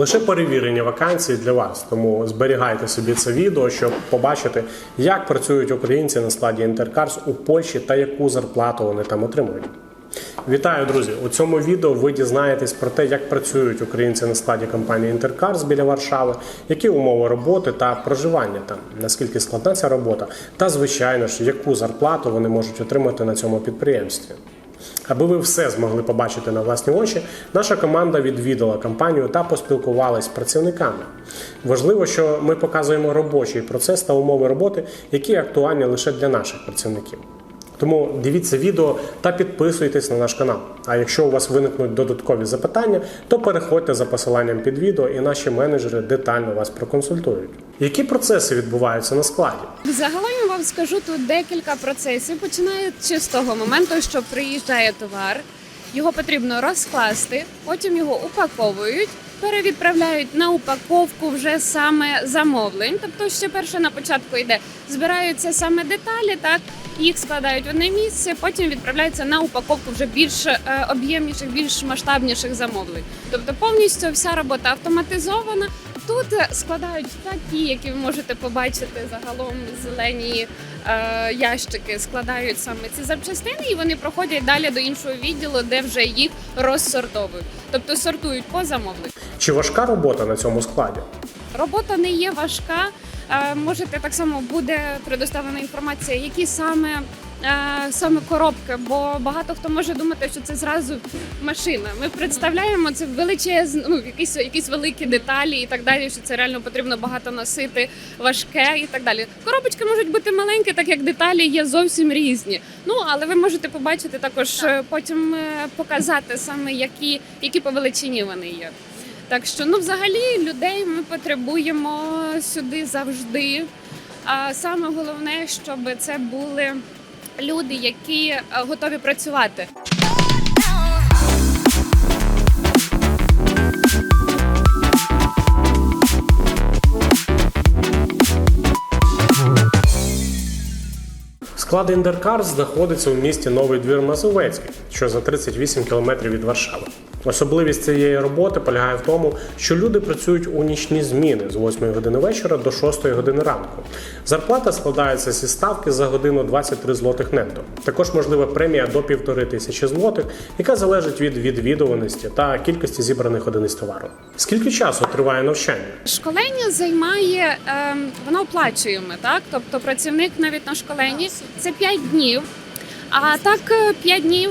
лише перевірені вакансії для вас. Тому зберігайте собі це відео, щоб побачити, як працюють українці на складі Інтеркарс у Польщі та яку зарплату вони там отримують. Вітаю, друзі! У цьому відео ви дізнаєтесь про те, як працюють українці на складі компанії Інтеркарс біля Варшави, які умови роботи та проживання там, наскільки складна ця робота, та звичайно ж, яку зарплату вони можуть отримати на цьому підприємстві. Аби ви все змогли побачити на власні очі, наша команда відвідала компанію та поспілкувалась з працівниками. Важливо, що ми показуємо робочий процес та умови роботи, які актуальні лише для наших працівників. Тому дивіться відео та підписуйтесь на наш канал. А якщо у вас виникнуть додаткові запитання, то переходьте за посиланням під відео, і наші менеджери детально вас проконсультують. Які процеси відбуваються на складі? Загалом я вам скажу тут декілька процесів, починаючи з того моменту, що приїжджає товар, його потрібно розкласти, потім його упаковують, перевідправляють на упаковку вже саме замовлень. Тобто, ще перше на початку йде, збираються саме деталі, так їх складають в одне місце, потім відправляються на упаковку вже більш е, об'ємніших, більш масштабніших замовлень. Тобто повністю вся робота автоматизована. Тут складають такі, які ви можете побачити загалом зелені е, ящики, складають саме ці запчастини, і вони проходять далі до іншого відділу, де вже їх розсортовують. Тобто сортують по замовленню. Чи важка робота на цьому складі? Робота не є важка. Е, Можете так само буде предоставлена інформація, які саме. е, Саме коробки, бо багато хто може думати, що це зразу машина. Ми представляємо це величезне, ну якісь якісь великі деталі і так далі. Що це реально потрібно багато носити, важке і так далі. Коробочки можуть бути маленькі, так як деталі є зовсім різні. Ну але ви можете побачити також е, потім показати саме які, які по величині вони є. Так що, ну, взагалі, людей ми потребуємо сюди завжди. А саме головне, щоб це були люди, які е, готові працювати. Склад Індеркарс знаходиться у місті Новий Двір Мазовецький, що за 38 кілометрів від Варшави. Особливість цієї роботи полягає в тому, що люди працюють у нічні зміни з 8 години вечора до 6 години ранку. Зарплата складається зі ставки за годину 23 злотих нетто. Також можлива премія до півтори тисячі злотих, яка залежить від відвідуваності та кількості зібраних одиниць товару. Скільки часу триває навчання? Школення займає, ем, воно оплачуємо, так? Тобто працівник навіть на школенні це 5 днів. А так 5 днів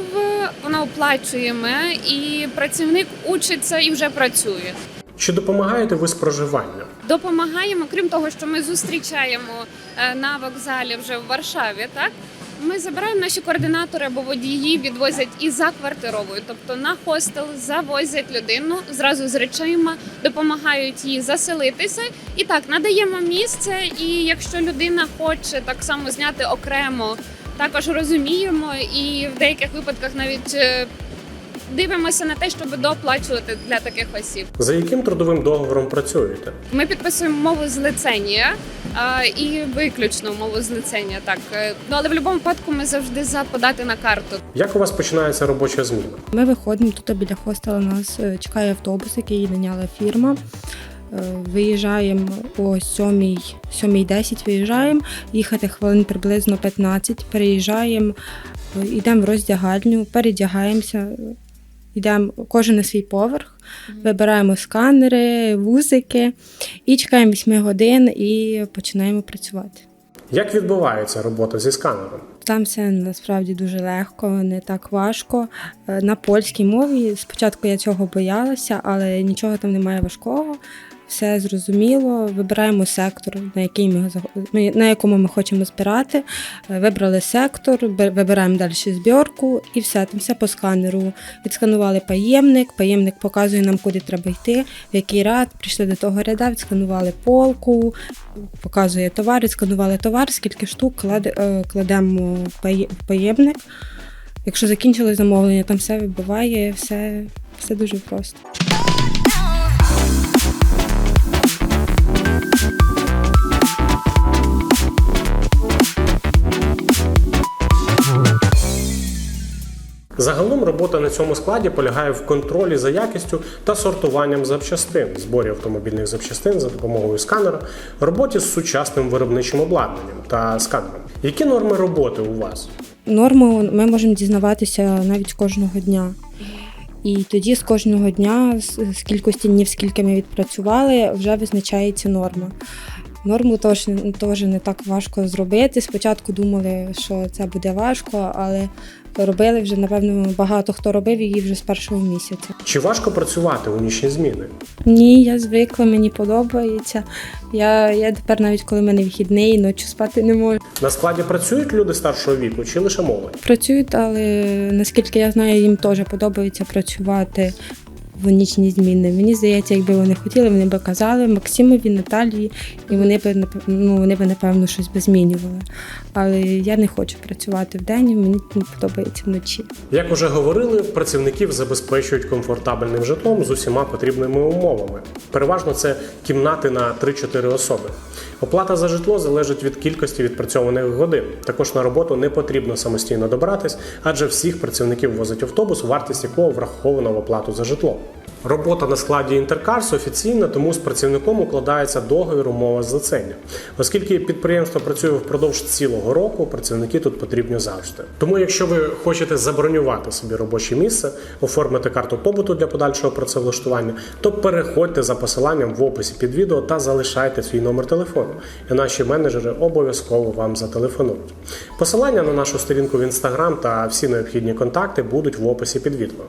е, воно оплачуємо, і працівник учиться і вже працює. Чи допомагаєте ви з проживанням? Допомагаємо, крім того, що ми зустрічаємо е, на вокзалі вже в Варшаві. Так ми забираємо наші координатори або водії, відвозять і за квартировою, тобто на хостел завозять людину зразу з речима, допомагають їй заселитися. І так надаємо місце. І якщо людина хоче так само зняти окремо, також розуміємо, і в деяких випадках навіть. е, Дивимося на те, щоб доплачувати для таких осіб. За яким трудовим договором працюєте? Ми підписуємо мову злицення а, і виключно мову злицення. Так Е, ну але в будь-якому випадку ми завжди за подати на карту. Як у вас починається робоча зміна? Ми виходимо тут біля хостела. Нас е, чекає автобус, який наняла фірма. Е, Виїжджаємо о 7.00, 7.10 виїжджаємо, їхати хвилин приблизно 15, переїжджаємо, е, йдемо в роздягальню, передягаємося, йдемо кожен на свій поверх, вибираємо сканери, вузики і чекаємо 8 годин і починаємо працювати. Як відбувається робота зі сканером? Там все насправді дуже легко, не так важко. Е, На польській мові спочатку я цього боялася, але нічого там немає важкого. Все зрозуміло. Вибираємо сектор, на який ми на якому ми хочемо збирати. Е, Вибрали сектор, вибираємо далі збірку і все там все по сканеру. Відсканували паємник, паємник показує нам, куди треба йти, в який ряд. Прийшли до того ряда, відсканували полку, показує товар, відсканували товар, скільки штук е, кладемо в паємник. Якщо закінчилось замовлення, там все вибиває, все, все дуже просто. Загалом робота на цьому складі полягає в контролі за якістю та сортуванням запчастин, зборі автомобільних запчастин за допомогою сканера, роботі з сучасним виробничим обладнанням та сканером. Які норми роботи у вас? Норму ми можемо дізнаватися навіть кожного дня. І тоді з кожного дня, з кількості днів, скільки ми відпрацювали, вже визначається норма. Норму теж, теж не так важко зробити. Спочатку думали, що це буде важко, але робили вже, напевно, багато хто робив її вже з першого місяця. Чи важко працювати у нічні зміни? Ні, я звикла, мені подобається. Я, я тепер навіть коли в мене вихідний, ночі спати не можу. На складі працюють люди старшого віку чи лише молодь? Працюють, але наскільки я знаю, їм теж подобається працювати в нічні зміни. Мені здається, якби вони хотіли, вони би казали Максимові, Наталії, і вони б ну, вони б напевно щось би змінювали. Але я не хочу працювати вдень, мені не подобається вночі. Як уже говорили, працівників забезпечують комфортабельним житлом з усіма потрібними умовами. Переважно це кімнати на 3-4 особи. Оплата за житло залежить від кількості відпрацьованих годин. Також на роботу не потрібно самостійно добиратись, адже всіх працівників возить автобус, вартість якого врахована в оплату за житло. Робота на складі Інтеркарс офіційна, тому з працівником укладається договір умова злицення. Оскільки підприємство працює впродовж цілого року, працівники тут потрібні завжди. Тому, якщо ви хочете забронювати собі робоче місце, оформити карту побуту для подальшого працевлаштування, то переходьте за посиланням в описі під відео та залишайте свій номер телефону, і наші менеджери обов'язково вам зателефонують. Посилання на нашу сторінку в інстаграм та всі необхідні контакти будуть в описі під відео.